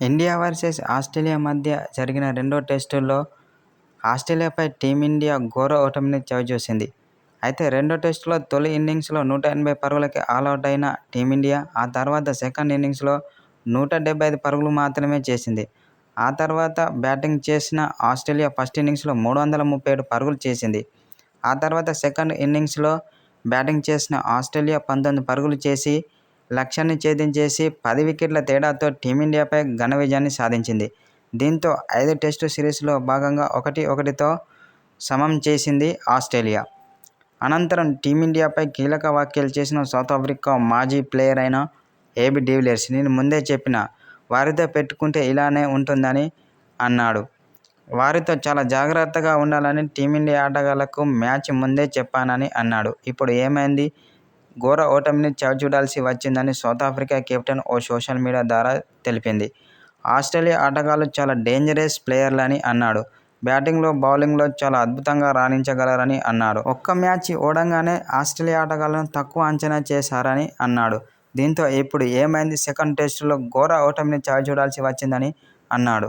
India versus Australia మధ్య జరిగిన రెండో టెస్టులో ఆస్ట్రేలియాపై టీమిండియా ఘోర ఓటమిని చవిచూసింది. అయితే రెండో టెస్టులో తొలి ఇన్నింగ్స్లో నూట ఎనభై పరుగులకే ఆల్అవుట్ అయిన టీమిండియా ఆ తర్వాత సెకండ్ ఇన్నింగ్స్లో నూట డెబ్బై ఐదు పరుగులు మాత్రమే చేసింది. ఆ తర్వాత బ్యాటింగ్ చేసిన ఆస్ట్రేలియా ఫస్ట్ ఇన్నింగ్స్లో మూడు వందల ముప్పై ఏడు పరుగులు చేసింది. ఆ తర్వాత సెకండ్ ఇన్నింగ్స్లో బ్యాటింగ్ చేసిన ఆస్ట్రేలియా పంతొమ్మిది పరుగులు చేసి లక్ష్యాన్ని ఛేదించేసి పది వికెట్ల తేడాతో టీమిండియాపై ఘన విజయాన్ని సాధించింది. దీంతో ఐదు టెస్టు సిరీస్లో భాగంగా ఒకటి ఒకటితో సమం చేసింది ఆస్ట్రేలియా. అనంతరం టీమిండియాపై కీలక వ్యాఖ్యలు చేసిన సౌత్ ఆఫ్రికా మాజీ ప్లేయర్ అయిన ఏబీ డివిలియర్స్ నేను ముందే చెప్పిన వారితో పెట్టుకుంటే ఇలానే ఉంటుందని అన్నాడు. వారితో చాలా జాగ్రత్తగా ఉండాలని టీమిండియా ఆటగాళ్ళకు మ్యాచ్ ముందే చెప్పానని అన్నాడు. ఇప్పుడు ఏమైంది? ఘోర ఓటమిని చవిచూడాల్సి వచ్చిందని సౌత్ ఆఫ్రికా కెప్టెన్ ఓ సోషల్ మీడియా ద్వారా తెలిపింది. ఆస్ట్రేలియా ఆటగాళ్ళు చాలా డేంజరస్ ప్లేయర్లని అన్నాడు. బ్యాటింగ్లో, బౌలింగ్లో చాలా అద్భుతంగా రాణించగలరని అన్నాడు ఒక్క మ్యాచ్ ఓడంగానే ఆస్ట్రేలియా ఆటగాళ్ళను తక్కువ అంచనా చేశారని అన్నాడు. దీంతో ఇప్పుడు ఏమైంది సెకండ్ టెస్టులో ఘోర ఓటమిని చవిచూడాల్సి వచ్చిందని అన్నాడు.